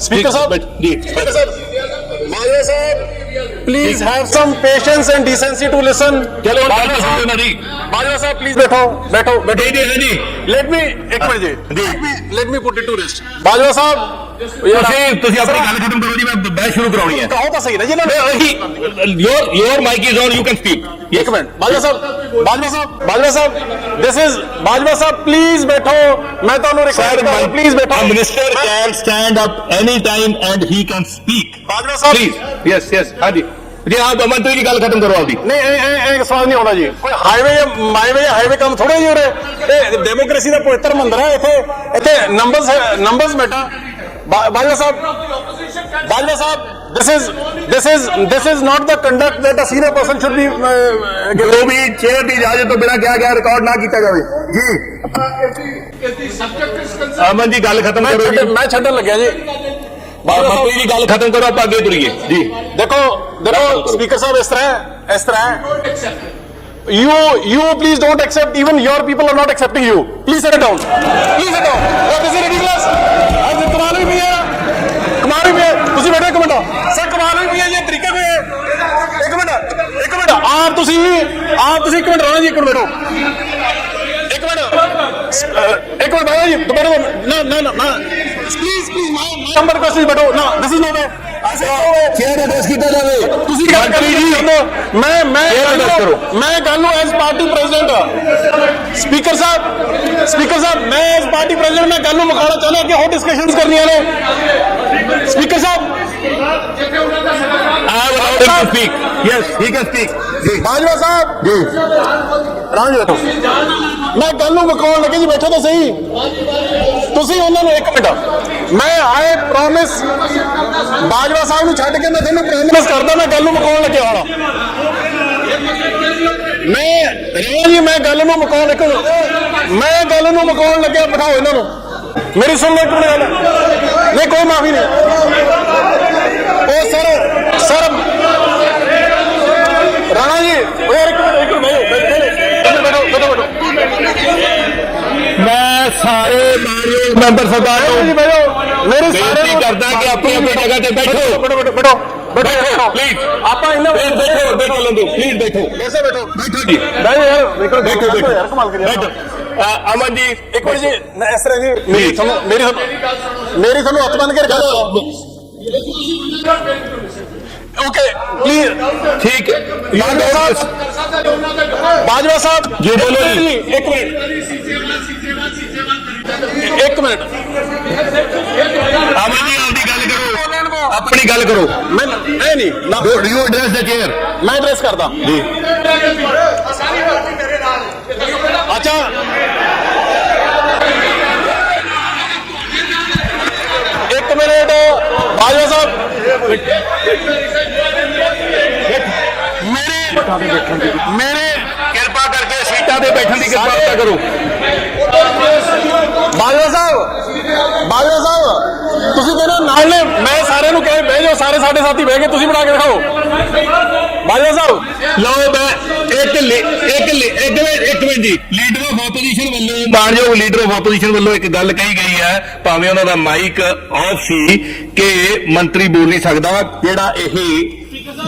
Speaker sahib ji speaker sahib Bajwa sahib please have some patience and decency to listen ਚਲੋ ਗੱਲ ਸੁਣੋ ਨਾ ਜੀ ਮਾਜਵਾ ਸਾਹਿਬ ਪਲੀਜ਼ ਬੈਠੋ ਬੈਠੋ ਬੈਠੋ ਜੀ ਜੀ ਜੀ ਲੈਟ ਮੀ ਇੱਕ ਮਿੰਟ ਜੀ ਜੀ। Let me put it to rest Bajwa sahib ਯਾਰ ਤੁਸੀਂ ਤੁਸੀਂ ਆਪਣੀ ਗੱਲ ਖਤਮ ਕਰੋ ਜੀ ਮੈਂ ਬਹਿਸ ਸ਼ੁਰੂ ਕਰਾਉਣੀ ਹੈ ਕਹੋ ਤਾਂ ਸਹੀ ਨਾ ਜੀ ਇਹਨਾਂ ਨੇ your your mike is on you can speak ਇੱਕ minute Bajwa sahib Bajwa sahib Bajwa sahib this is Bajwa sahib please ਬੈਠੋ ਮੈਂ ਤੁਹਾਨੂੰ ਰਿਕਵੈਸਟ ਕਰਦਾ ਪਲੀਜ਼ ਬੈਠੋ minister can stand up any time and he can speak Bajwa sahib please yes yes ਹਾਂਜੀ ਜੀ ਹਾਂ ਮੰਤਰੀ ਜੀ ਗੱਲ ਖਤਮ ਕਰੋ ਆਪਦੀ ਨਹੀਂ ਇਹ ਇਹ ਸਵਾਲ ਨਹੀਂ ਹੋਣਾ ਜੀ ਕੋਈ ਹਾਈਵੇ ਜਾਂ ਮਾਈਵੇ ਜਾਂ ਹਾਈਵੇ ਕੰਮ ਥੋੜੇ ਜਿਹੇ ਉਰੇ ਇਹ ਡੈਮੋਕ੍ਰੇਸੀ ਦਾ ਪਵਿੱਤਰ ਮੰਦਰ ਹੈ ਇੱਥੇ ਇੱਥੇ ਨੰਬਰਸ ਨੰਬਰਸ ਬੇਟਾ Bajwa sahib Bajwa Sahib this is this is this is not the conduct that a senior person should be uh, given ਜੋ ਵੀ ਚੇਅਰ ਦੀ ਇਜਾਜ਼ਤ ਤੋਂ ਬਿਨਾਂ ਕਿਹਾ ਗਿਆ ਰਿਕਾਰਡ ਨਾ ਕੀਤਾ ਜਾਵੇ ਜੀ ਅਮਨ ਜੀ ਗੱਲ ਖਤਮ ਮੈਂ ਕਰੋ ਜੀ ਛੱਡ- ਮੈਂ ਛੱਡਣ ਲੱਗਿਆ ਜੀ ਬਾਜਵਾ ਮੰਤਰੀ ਸਾਹਿਬ ਜੀ ਗੱਲ ਖਤਮ ਕਰੋ ਆਪਾਂ ਅੱਗੇ ਤੁਰੀਏ ਜੀ ਦੇਖੋ ਦੇਖੋ ਸਪੀਕਰ ਸਾਹਿਬ ਇਸ ਤਰ੍ਹਾਂ ਹੈ ਇਸ ਤਰ੍ਹਾਂ ਹੈ you you please don't accept even your people are not accepting you please sit down please sit down what is it ridiculous ਅੱਜ ਕਮਾਲ ਵੀ ਹੈ ਕਮਾਲ ਵੀ ਹੈ ਤੁਸੀਂ ਬੈਠੋ ਇੱਕ ਮਿੰਟ ਸਰ ਕਮਾਲ ਵੀ ਹੈ ਇਹ ਤਰੀਕਾ ਕੋਈ ਹੈ ਇੱਕ ਮਿੰਟ ਇੱਕ ਮਿੰਟ ਆਪ ਤੁਸੀਂ ਆਪ ਤੁਸੀਂ ਇੱਕ ਮਿੰਟ ਰਹੋ ਜੀ ਇੱਕ ਮਿੰਟ ਬੈਠੋ ਇੱਕ ਮਿੰਟ ਅਹ, ਇੱਕ ਮਿੰਟ ਬੈਠੋ ਜੀ ਬੈਠੋ ਨਾ ਨਾ ਨਾ please please my number question ਬੈਠੋ ਨਾ this is not chair address ਕੀਤਾ ਜਾਵੇ ਤੁਸੀਂ ਗੱਲ ਕਰੀ ਜੀ ਮੈਂ ਮੈਂ ਇਹ ਗੱਲ address ਕਰੋ। ਨੂੰ- ਮੈਂ ਗੱਲ ਨੂੰ as party president speaker sahib speaker sahib ਮੈਂ ਐਜ਼ ਪਾਰਟੀ ਪ੍ਰੈਜ਼ੀਡੈਂਟ ਮੈਂ ਗੱਲ ਨੂੰ ਮੁਕਾਉਣਾ ਚਾਹੁੰਦਾ ਕਿ ਹੋਰ ਡਿਸਕਸ਼ਨਸ ਕਰਨੀਆਂ ਨੇ speaker sahib I have allowed him to speak. Yes, he can speak. ਜੀ ਬਾਜਵਾ ਸਾਹਿਬ ਜੀ ਰਾਜ ਬੈਠੋ ਮੈਂ ਗੱਲ ਨੂੰ ਮੁਕਾਉਣ ਲੱਗੇ ਜੀ ਬੈਠੋ ਤਾਂ ਸਹੀ ਤੁਸੀਂ ਉਹਨਾਂ ਨੂੰ ਇੱਕ ਮਿੰਟ ਮੈਂ ਆਏ ਪ੍ਰੋਮਿਸ ਬਾਜਵਾ ਸਾਹਿਬ ਨੂੰ ਛੱਡ ਕੇ ਮੈਂ ਤੁਹਾਨੂੰ ਪ੍ਰੋਮਿਸ ਕਰਦਾ ਮੈਂ ਗੱਲ ਨੂੰ ਮੁਕਾਉਣ ਲੱਗਿਆ ਹੁਣ ਮੈਂ ਰੇਵਾ ਜੀ ਮੈਂ ਗੱਲ ਨੂੰ ਮੁਕਾਉਣ ਲੱਗਾ ਮੈਂ ਗੱਲ ਨੂੰ ਮੁਕਾਉਣ ਲੱਗਿਆ ਬਿਠਾਓ ਇਹਨਾਂ ਨੂੰ ਮੇਰੀ ਸੁਣ ਲਓ ਇੱਕ ਮਿੰਟ ਗੱਲ ਨਹੀਂ ਕੋਈ ਮਾਫੀ ਨਹੀਂ। ਉਹ ਸਰ ਸਰ। ਰਾਣਾ ਜੀ ਉਹ ਇੱਕ ਮਿੰਟ ਇੱਕ ਮਿੰਟ ਬੈਠੋ ਬੈਠੋ ਬੈਠੋ। ਮੈਂ ਸਾਰੇ ਮਾਨਯੋਗ ਮੈਂਬਰ ਜੀ ਨੂੰ ਮੇਰੇ ਸਾਰੇ ਬੇਨਤੀ ਕਰਦਾ ਕਿ ਆਪਣੀ ਆਪਣੀ ਜਗ੍ਹਾ ਤੇ ਬੈਠੋ। ਬੈਠੋ ਬੈਠੋ ਬੈਠੋ ਪਲੀਜ਼ ਆਪਾਂ ਇਹਨਾਂ ਪਲੀਜ਼ ਬੈਠੋ ਬੈਠੋ ਲੰਦੋ ਪਲੀਜ਼ ਬੈਠੋ। ਐਸੇ ਬੈਠੋ ਬੈਠੋ। ਜੀ ਬੈਠੋ ਯਾਰ ਦੇਖੋ ਬੈਠੋ ਯਾਰ ਕਮਾਲ ਕਰੀ ਬੈਠੋ। ਅਮਨ ਜੀ ਇੱਕ ਮਿੰਟ ਜੀ। ਨਾ ਇਸ ਤਰ੍ਹਾਂ ਜੀ ਮੇਰੀ ਤੁਹਾਨੂੰ ਮੇਰੀ ਤੁਹਾਨੂੰ- ਮੇਰੀ ਤੁਹਾਨੂੰ ਹੱਥ ਬੰਨ ਕੇ ਰੱਖੋ। ਓਕੇ ਪਲੀਜ਼ ਠੀਕ ਹੈ। ਬਾਜਵਾ ਸਾਹਿਬ ਬਾਜਵਾ ਸਾਹਿਬ ਜੀ, ਬੋਲੋ ਜੀ। ਇੱਕ ਮਿੰਟ। ਇੱਕ ਮਿੰਟ। ਅਮਨ ਜੀ ਆਪਦੀ ਗੱਲ ਕਰੋ। ਆਪਣੀ ਗੱਲ ਕਰੋ। ਮੈਂ ਨਹੀਂ ਨਹੀਂ। ਨਾ। ਯੂ ਐਡਰੈਸ ਦ ਚੇਅਰ ਮੈਂ ਐਡਰੈਸ ਕਰਦਾ। ਜੀ। ਮੇਰੇ ਮੇਰੇ ਕਿਰਪਾ ਕਰਕੇ ਸੀਟਾਂ ਤੇ ਬੈਠਣ ਦੀ ਕਿਰਪਾਲਤਾ ਕਰੋ। ਬਾਜਵਾ ਸਾਹਿਬ ਬਾਜਵਾ ਸਾਹਿਬ ਤੁਸੀਂ ਕਹਿੰਦੇ ਹੋ ਨਾਲ ਨੇ ਮੈਂ ਸਾਰਿਆਂ ਨੂੰ ਕਹੇ ਬਹਿ ਜਾਓ ਸਾਰੇ ਸਾਡੇ ਸਾਥੀ ਬਹਿ ਕੇ ਤੁਸੀਂ ਬਣਾ ਕੇ ਦਿਖਾਓ। ਬਾਜਵਾ ਸਾਹਿਬ ਲਓ ਮੈਂ ਇੱਕ ਮਿੰਟ ਲੀਡਰ ਆਫ ਆਪੋਜੀਸ਼ਨ ਵੱਲੋਂ ਮਾਨਯੋਗ ਲੀਡਰ ਆਫ ਆਪੋਜੀਸ਼ਨ ਵੱਲੋਂ ਇੱਕ ਗੱਲ ਕਹੀ ਗਈ ਹੈ ਭਾਵੇਂ ਉਹਨਾਂ ਦਾ ਮਾਈਕ ਆਫ ਸੀ ਕਿ ਮੰਤਰੀ ਬੋਲ ਨਹੀਂ ਸਕਦਾ ਜਿਹੜਾ ਇਹ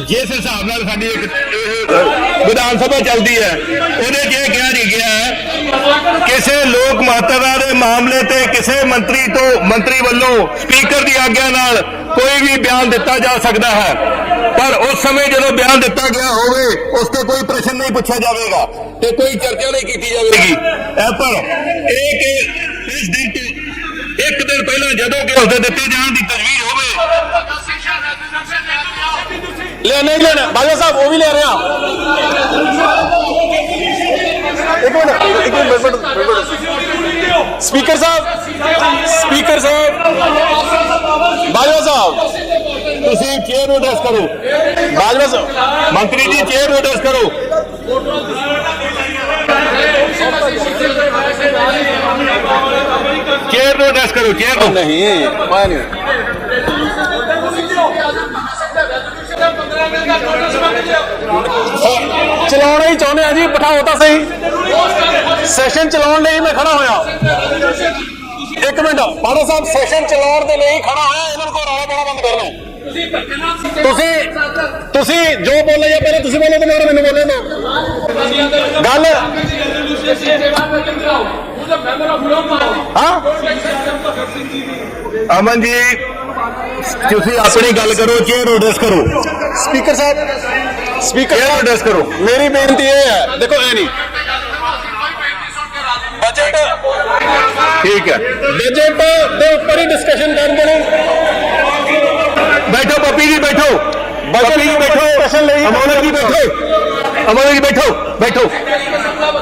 ਜਿਸ ਹਿਸਾਬ ਨਾਲ ਸਾਡੀ ਇੱਕ ਇਹ, ਵਿਧਾਨ ਸਭਾ ਚੱਲਦੀ ਹੈ ਉਹਦੇ 'ਚ ਇਹ ਕਿਹਾ ਨਹੀਂ ਗਿਆ ਕਿਸੇ ਲੋਕ ਮਹੱਤਤਾ ਦੇ ਮਾਮਲੇ ਤੇ ਕਿਸੇ ਮੰਤਰੀ ਤੋਂ ਮੰਤਰੀ ਵੱਲੋਂ ਸਪੀਕਰ ਦੀ ਆਗਿਆ ਨਾਲ ਕੋਈ ਵੀ ਬਿਆਨ ਦਿੱਤਾ ਜਾ ਸਕਦਾ ਹੈ। ਪਰ ਉਸ ਸਮੇਂ ਜਦੋਂ ਬਿਆਨ ਦਿੱਤਾ ਗਿਆ ਹੋਵੇ, ਉਸ ਤੇ ਕੋਈ ਪ੍ਰਸ਼ਨ ਨਹੀਂ ਪੁੱਛਿਆ ਜਾਵੇਗਾ ਤੇ ਕੋਈ ਚਰਚਾ ਨਹੀਂ ਕੀਤੀ ਜਾਵੇਗੀ। ਇਹ ਪਰ ਇਹ ਕਿ ਇਸ ਦਿਨ ਤੋਂ ਇੱਕ ਦਿਨ ਪਹਿਲਾਂ ਜਦੋਂ ਕਿ ਉਸਦੇ ਦਿੱਤੇ ਜਾਣ ਦੀ ਤਜਵੀਜ਼ ਹੋਵੇ। ਲੈ, ਨਹੀਂ ਲੈਣਾ। ਬਾਜਵਾ ਸਾਹਿਬ, ਉਹ ਵੀ ਲੈ ਰਿਹਾ। ਇੱਕ ਮਿੰਟ ਇੱਕ minute speaker sahib speaker sahib Bajwa sahib ਤੁਸੀਂ ਚੇਅਰ ਨੂੰ ਐਡਰੈਸ ਕਰੋ ਬਾਜਵਾ ਸਾਹਿਬ ਮੰਤਰੀ ਜੀ ਚੇਅਰ ਨੂੰ ਐਡਰੈਸ ਕਰੋ ਚੇਅਰ ਨੂੰ ਐਡਰੈਸ ਕਰੋ ਚੇਅਰ ਨੂੰ ਨਹੀਂ ਮੈਂ ਨਹੀਂ ਚਲਾਉਣਾ ਹੀ ਚਾਹੁੰਦੇ ਆ ਜੀ ਬਿਠਾਓ ਤਾਂ ਸਹੀ ਸੈਸ਼ਨ ਚਲਾਉਣ ਲਈ ਮੈਂ ਖੜਾ ਹੋਇਆ ਇੱਕ ਮਿੰਟ ਬਾੜਾ ਸਾਹਿਬ ਸੈਸ਼ਨ ਚਲਾਉਣ ਦੇ ਲਈ ਖੜਾ ਤੁਸੀਂ ਤੁਸੀਂ ਜੋ ਬੋਲੇ ਜਾਂ ਪਹਿਲਾਂ ਤੁਸੀਂ ਬੋਲੋ ਤੇ ਮੈਂ ਮੈਨੂੰ ਬੋਲੇ ਨਾ। ਗੱਲ ਹਾਂ? ਅਮਨ ਜੀ ਤੁਸੀਂ ਆਪਣੀ ਗੱਲ ਕਰੋ ਚੇਅਰ ਐਡਰੈਸ ਕਰੋ। Speaker sahib speaker chair address ਕਰੋ। ਮੇਰੀ ਬੇਨਤੀ ਇਹ ਹੈ ਦੇਖੋ ਐ ਨਹੀਂ। ਬਜਟ ਠੀਕ ਹੈ। ਬਜਟ ਦੇ ਉੱਪਰ ਹੀ ਡਿਸਕਸ਼ਨ ਕਰਦੇ ਨੇ ਬੈਠੋ ਪੱਪੀ ਜੀ ਬੈਠੋ। ਪੱਪੀ ਜੀ ਬੈਠੋ। ਅਮੋਲਕ ਜੀ ਬੈਠੋ। ਅਮੋਲਕ ਜੀ ਬੈਠੋ ਬੈਠੋ।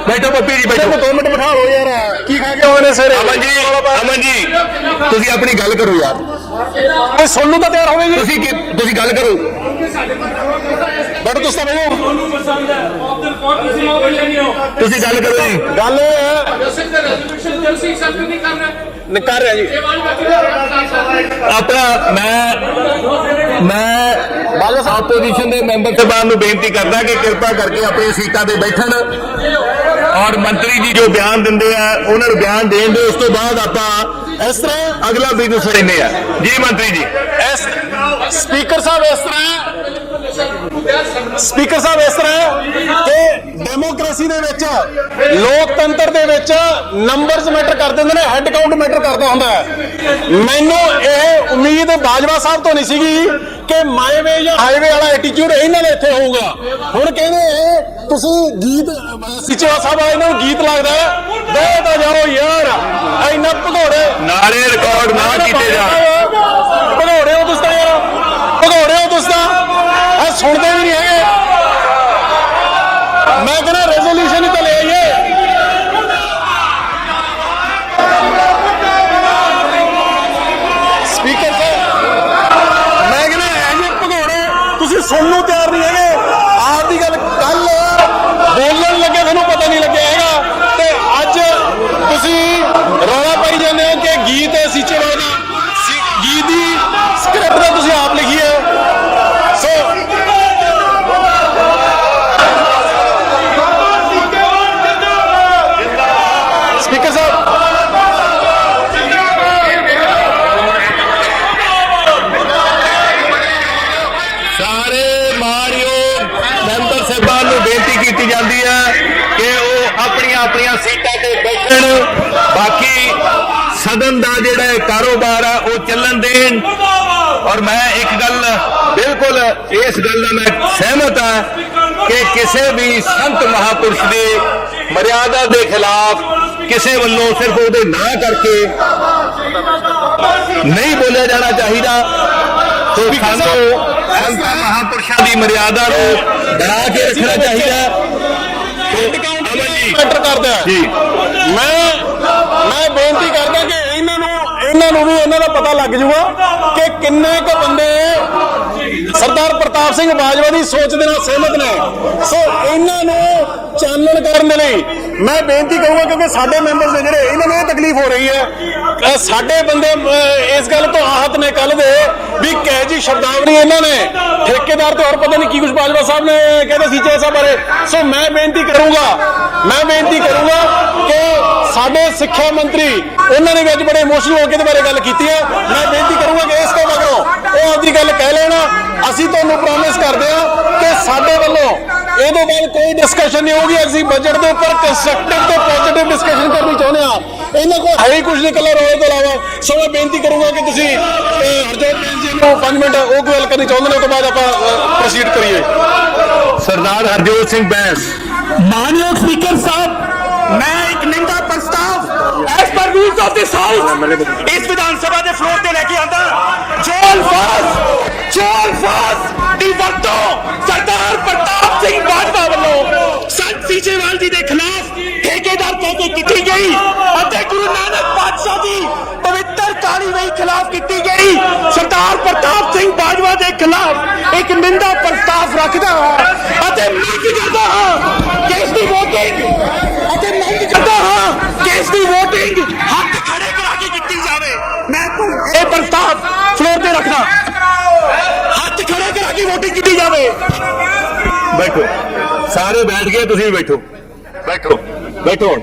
ਬੈਠੋ ਪੱਪੀ ਜੀ ਬੈਠੋ। 2 ਮਿੰਟ ਬਿਠਾ ਲਓ ਯਾਰ। ਕੀ ਖਾ ਕੇ ਆਏ ਨੇ ਸਵੇਰੇ? ਅਮਨ ਜੀ ਅਮਨ ਜੀ ਤੁਸੀਂ ਆਪਣੀ ਗੱਲ ਕਰੋ ਯਾਰ। ਓਏ ਸੁਣ ਨੂੰ ਤਾਂ ਤਿਆਰ ਹੋਵੇ ਜੀ ਤੁਸੀਂ ਕੀ ਤੁਸੀਂ ਗੱਲ ਕਰੋ। ਬੈਠੋ ਤੁਸੀਂ ਤਾਂ ਬੈਠੋ ਤੁਹਾਨੂੰ ਪਸੰਦ ਹੈ ਤੁਸੀਂ ਉਹ ਬਣੇ ਨਹੀਂ ਹੋ। ਤੁਸੀਂ ਗੱਲ ਕਰੋ ਜੀ। ਗੱਲ ਇਹ ਹੈ। ਨਹੀਂ ਕਰ ਰਹੇ ਨ- ਕਰ ਰਿਹਾ ਜੀ। ਆਪਣਾ ਮੈਂ ਮੈਂ ਬਾਲਸ ਆਪੋਜੀਸ਼ਨ ਦੇ ਮੈਂਬਰ ਸਾਹਿਬਾਨ ਨੂੰ ਬੇਨਤੀ ਕਰਦਾ ਕਿ ਕਿਰਪਾ ਕਰਕੇ ਆਪਣੀ ਸੀਟਾਂ ਤੇ ਬੈਠਣ। ਔਰ ਮੰਤਰੀ ਜੀ ਜੋ ਬਿਆਨ ਦਿੰਦੇ ਆ ਉਹਨਾਂ ਨੂੰ ਬਿਆਨ ਦੇਣ ਦੇ ਉਸ ਤੋਂ ਬਾਅਦ ਆਪਾਂ ਇਸ ਤਰ੍ਹਾਂ ਅਗਲਾ ਬਿਜ਼ਨਸ ਲੈਂਦੇ ਆ। ਜੀ ਮੰਤਰੀ ਜੀ। ਇਸ ਸਪੀਕਰ ਸਾਹਿਬ ਇਸ ਤਰ੍ਹਾਂ ਸਪੀਕਰ ਸਾਹਿਬ ਇਸ ਤਰ੍ਹਾਂ ਕਿ ਡੈਮੋਕ੍ਰੇਸੀ ਦੇ ਵਿੱਚ ਲੋਕਤੰਤਰ ਦੇ ਵਿੱਚ ਨੰਬਰਸ ਮੈਟਰ ਕਰਦੇ ਹੁੰਦੇ ਨੇ ਹੈੱਡ ਕਾਊਂਟ ਮੈਟਰ ਕਰਦਾ ਹੁੰਦਾ ਹੈ। ਮੈਨੂੰ ਇਹ ਉਮੀਦ ਬਾਜਵਾ ਸਾਹਿਬ ਤੋਂ ਨਹੀਂ ਸੀਗੀ ਕਿ ਮਾਈਵੇ ਜਾਂ ਹਾਈਵੇ ਵਾਲਾ ਐਟੀਟਿਊਡ ਇਹਨਾਂ ਦਾ ਇੱਥੇ ਹੋਊਗਾ। ਹੁਣ ਕਹਿੰਦੇ ਇਹ ਤੁਸੀਂ ਗੀਤ ਸਿਚਵਾ ਸਾਹਿਬ ਇਹਨਾਂ ਨੂੰ ਗੀਤ ਲੱਗਦਾ ਦੇ ਤਾਂ ਜਾਓ ਯਾਰ ਇੰਨਾ ਭਗੌੜੇ ਨਾਰੇ ਰਿਕਾਰਡ ਨਾ ਕੀਤੇ ਜਾਣ ਭਗੌੜੇ ਹੋ ਤੁਸੀਂ ਤਾਂ ਯਾਰ ਭਗੌੜੇ ਹੋ ਤੁਸੀਂ ਤਾਂ ਇਹ ਸੁਣਦੇ ਵੀ ਨਹੀਂ ਹੈਗੇ। ਮੈਂ ਕਹਿੰਦਾ ਸਦਨ ਦਾ ਜਿਹੜਾ ਕਾਰੋਬਾਰ ਆ, ਉਹ ਚੱਲਣ ਦੇਣ। ਔਰ ਮੈਂ ਇੱਕ ਗੱਲ ਬਿਲਕੁਲ ਇਸ ਗੱਲ ਨਾਲ ਮੈਂ ਸਹਿਮਤ ਹਾਂ ਕਿ ਕਿਸੇ ਵੀ ਸੰਤ ਮਹਾਪੁਰਸ਼ ਦੀ ਮਰਿਆਦਾ ਦੇ ਖਿਲਾਫ ਕਿਸੇ ਵੱਲੋਂ ਸਿਰਫ ਉਹਦੇ ਨਾਂ ਕਰਕੇ ਨਹੀਂ ਬੋਲਿਆ ਜਾਣਾ ਚਾਹੀਦਾ। ਸੋ ਸਾਨੂੰ ਸੰਤ ਮਹਾਪੁਰਸ਼ਾਂ ਦੀ ਮਰਿਆਦਾ ਨੂੰ ਬਣਾ ਕੇ ਰੱਖਣਾ ਚਾਹੀਦਾ। ਮੈਟਰ ਕਰਦਾ। ਜੀ ਮੈਂ ਮੈਂ ਬੇਨਤੀ ਕਰਦਾ ਕਿ ਇਹਨਾਂ ਨੂੰ ਇਹਨਾਂ ਨੂੰ ਵੀ ਇਹਨਾਂ ਦਾ ਪਤਾ ਲੱਗ ਜਾਊਗਾ ਕਿ ਕਿੰਨੇ ਕੁ ਬੰਦੇ ਸਰਦਾਰ ਪ੍ਰਤਾਪ ਸਿੰਘ ਬਾਜਵਾ ਦੀ ਸੋਚ ਦੇ ਨਾਲ ਸਹਿਮਤ ਨੇ। ਸੋ ਇਹਨਾਂ ਨੂੰ ਚਾਨਣ ਕਰਨ ਦੇ ਲਈ ਮੈਂ ਬੇਨਤੀ ਕਰੂੰਗਾ ਕਿਉਂਕਿ ਸਾਡੇ ਮੈਂਬਰਸ ਨੇ ਜਿਹੜੇ, ਇਹਨਾਂ ਨੂੰ ਇਹ ਤਕਲੀਫ ਹੋ ਰਹੀ ਹੈ। ਸਾਡੇ ਬੰਦੇ ਇਸ ਗੱਲ ਤੋਂ ਆਹਤ ਨੇ ਕੱਲ ਦੇ ਵੀ ਕਹਿ ਜੀ ਸ਼ਬਦਾਵਲੀ ਇਹਨਾਂ ਨੇ। ਠੇਕੇਦਾਰ ਤੇ ਹੋਰ ਪਤਾ ਨਹੀਂ ਕੀ ਕੁਝ ਬਾਜਵਾ ਸਾਹਿਬ ਨੇ ਕਹਿੰਦੇ ਸੀ ਚੇ ਸਾਹਿਬ ਬਾਰੇ। ਸੋ ਮੈਂ ਬੇਨਤੀ ਕਰੂੰਗਾ, ਮੈਂ ਬੇਨਤੀ ਕਰੂੰਗਾ ਕਿ ਸਾਡੇ ਸਿੱਖਿਆ ਮੰਤਰੀ, ਉਹਨਾਂ ਨੇ ਵੀ ਅੱਜ ਬੜੇ ਇਮੋਸ਼ਨਲ ਹੋ ਕੇ ਇਹਦੇ ਬਾਰੇ ਗੱਲ ਕੀਤੀ ਹੈ ਮੈਂ ਬੇਨਤੀ ਕਰੂੰਗਾ ਕਿ ਇਸ ਤੋਂ ਮਗਰੋਂ ਉਹ ਆਪਦੀ ਗੱਲ ਕਹਿ ਲੈਣ ਅਸੀਂ ਤੁਹਾਨੂੰ ਪ੍ਰੋਮਿਸ ਕਰਦੇ ਹਾਂ ਕਿ ਸਾਡੇ ਵੱਲੋਂ ਇਹ ਤੋਂ ਬਾਅਦ ਕੋਈ ਡਿਸਕਸ਼ਨ ਨਹੀਂ ਹੋਊਗੀ। ਅਸੀਂ ਬਜਟ ਦੇ ਉੱਪਰ ਕੰਸਟਰਕਟਿਵ ਤੇ ਪੋਜ਼ਿਟਿਵ ਡਿਸਕਸ਼ਨ ਕਰਨੀ ਚਾਹੁੰਦੇ ਹਾਂ। ਇਹਨਾਂ ਕੋਲ ਹੈ ਹੀ ਕੁਝ ਨਹੀਂ ਕੱਲਾ ਰੋਏ ਤੋਂ ਇਲਾਵਾ। ਸੋ ਮੈਂ ਬੇਨਤੀ ਕਰੂੰਗਾ ਕਿ ਤੁਸੀਂ ਹਰਜੋਤ ਬੈਂਸ ਜੀ ਨੂੰ 5 ਮਿੰਟ ਉਹ ਗੱਲ ਕਰਨੀ ਚਾਹੁੰਦੇ ਨੇ ਉਹ ਤੋਂ ਬਾਅਦ ਆਪਾਂ ਪ੍ਰੋਸੀਡ ਕਰੀਏ। ਸਰਦਾਰ ਹਰਜੋਤ ਸਿੰਘ ਬੈਂਸ। ਮਾਨਯੋਗ ਸਪੀਕਰ ਸਾਹਿਬ ਮੈਂ ਇੱਕ ਨਿੰਦਾ ਪ੍ਰਸਤਾਵ as per rules of this house ਇਸ ਵਿਧਾਨ ਸਭਾ ਦੇ ਫਲੋਰ ਤੇ ਲੈ ਕੇ ਆਂਦਾ। ਜੋ ਅਲਫਾਜ਼ ਜੋ ਅਲਫਾਜ਼ ਦੀ ਵਰਤੋਂ ਸਰਦਾਰ ਪ੍ਰਤਾਪ ਸਿੰਘ ਬਾਜਵਾ ਵੱਲੋਂ ਸੰਤ ਸੀਚੇਵਾਲ ਜੀ ਦੇ ਖਿਲਾਫ ਠੇਕੇਦਾਰ ਕਹਿ ਕੇ ਕੀਤੀ ਗਈ ਅਤੇ ਗੁਰੂ ਨਾਨਕ ਪਾਤਸ਼ਾਹ ਦੀ ਪਵਿੱਤਰ ਕਾਲੀ ਵਹੀ ਖਿਲਾਫ ਕੀਤੀ ਗਈ। ਸਰਦਾਰ ਪ੍ਰਤਾਪ ਸਿੰਘ ਬਾਜਵਾ ਦੇ ਖਿਲਾਫ ਇੱਕ ਨਿੰਦਾ ਪ੍ਰਸਤਾਵ ਰੱਖਦਾ ਹਾਂ ਅਤੇ ਮੰਗ ਕਰਦਾ ਹਾਂ ਕਿ ਇਸ ਦੀ ਵੋਟਿੰਗ ਅਤੇ ਮੰਗ ਕਰਦਾ ਹਾਂ ਕਿ ਇਸ ਦੀ ਵੋਟਿੰਗ ਹੱਥ ਖੜੇ ਕਰਾ ਕੇ ਕੀਤੀ ਜਾਵੇ। ਮੈਂ ਇਹ ਪ੍ਰਸਤਾਵ ਫਲੋਰ ਤੇ ਰੱਖਦਾ ਹੱਥ ਖੜੇ ਕਰਾ ਕੇ ਵੋਟਿੰਗ ਕੀਤੀ ਜਾਵੇ। ਬੈਠੋ। ਸਾਰੇ ਬੈਠ ਗਏ ਤੁਸੀਂ ਵੀ ਬੈਠੋ। ਬੈਠੋ। ਬੈਠੋ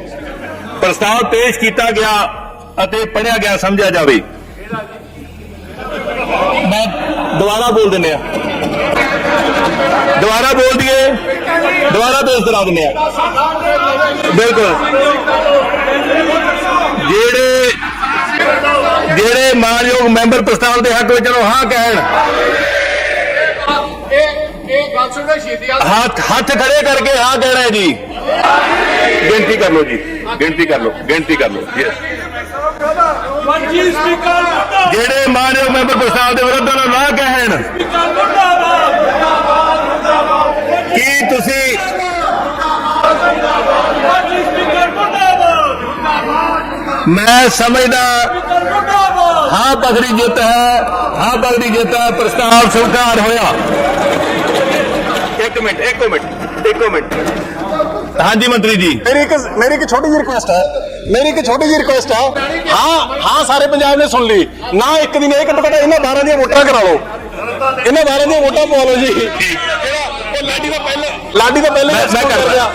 ਪ੍ਰਸਤਾਵ ਪੇਸ਼ ਕੀਤਾ ਗਿਆ ਅਤੇ ਪੜਿਆ ਗਿਆ ਸਮਝਿਆ ਜਾਵੇ। ਮੈਂ ਦੁਬਾਰਾ ਬੋਲ ਦਿੰਦੇ ਆ। ਦੁਬਾਰਾ ਬੋਲ ਦਈਏ। ਦੁਬਾਰਾ ਪੇਸ਼ ਕਰਾ ਦਿੰਦੇ ਆ। ਬਿਲਕੁਲ। ਜਿਹੜੇ ਜਿਹੜੇ ਮਾਨਯੋਗ ਮੈਂਬਰ ਪ੍ਰਸਤਾਵ ਦੇ ਹੱਕ ਵਿੱਚ ਨੂੰ ਹਾਂ ਕਹਿਣ। ਹੱਥ ਹੱਥ ਖੜੇ ਕਰਕੇ ਹਾਂ ਕਹਿਣਾ ਹੈ ਜੀ। ਬੇਨਤੀ ਕਰ ਲਓ ਜੀ। ਗਿਣਤੀ ਕਰ ਲਓ। ਗਿਣਤੀ ਕਰ ਲਓ। ਜਿਹੜੇ ਮਾਨਯੋਗ ਮੈਂਬਰ ਪ੍ਰਸਤਾਵ ਦੇ ਵਿਰੁੱਧ ਨਾ ਕਹਿਣ। ਕੀ ਤੁਸੀਂ ਮੈਂ ਸਮਝਦਾ ਹਾਂ ਬਗੜੀ ਜਿੱਤ ਹੈ ਹਾਂ ਬਗੜੀ ਜਿੱਤ ਹੈ ਪ੍ਰਸਤਾਵ ਸਵੀਕਾਰ ਹੋਇਆ। ਇੱਕ ਮਿੰਟ ਇੱਕ ਮਿੰਟ ਇੱਕ ਮਿੰਟ। ਹਾਂਜੀ ਮੰਤਰੀ ਜੀ। ਮੇਰੀ ਇੱਕ ਮੇਰੀ ਇੱਕ ਛੋਟੀ ਜਿਹੀ ਰਿਕੁਐਸਟ ਹੈ। ਮੇਰੀ ਇੱਕ ਛੋਟੀ ਜਿਹੀ ਰਿਕੁਐਸਟ ਹੈ। ਹਾਂ ਹਾਂ ਸਾਰੇ ਪੰਜਾਬ ਨੇ ਸੁਣ ਲਈ। ਨਾ ਇੱਕ ਦਿਨ ਇਹ ਘੱਟੋ ਘੱਟ ਇਹਨਾਂ 12 ਦੀਆਂ ਵੋਟਾਂ ਕਰਾ ਲਓ। ਇਹਨਾਂ 12 ਦੀਆਂ ਵੋਟਾਂ ਪਵਾ ਲਓ ਜੀ। ਲਾਡੀ ਤੋਂ ਪਹਿਲੇ ਮੈਂ ਮੈਂ ਕਰਦਾ।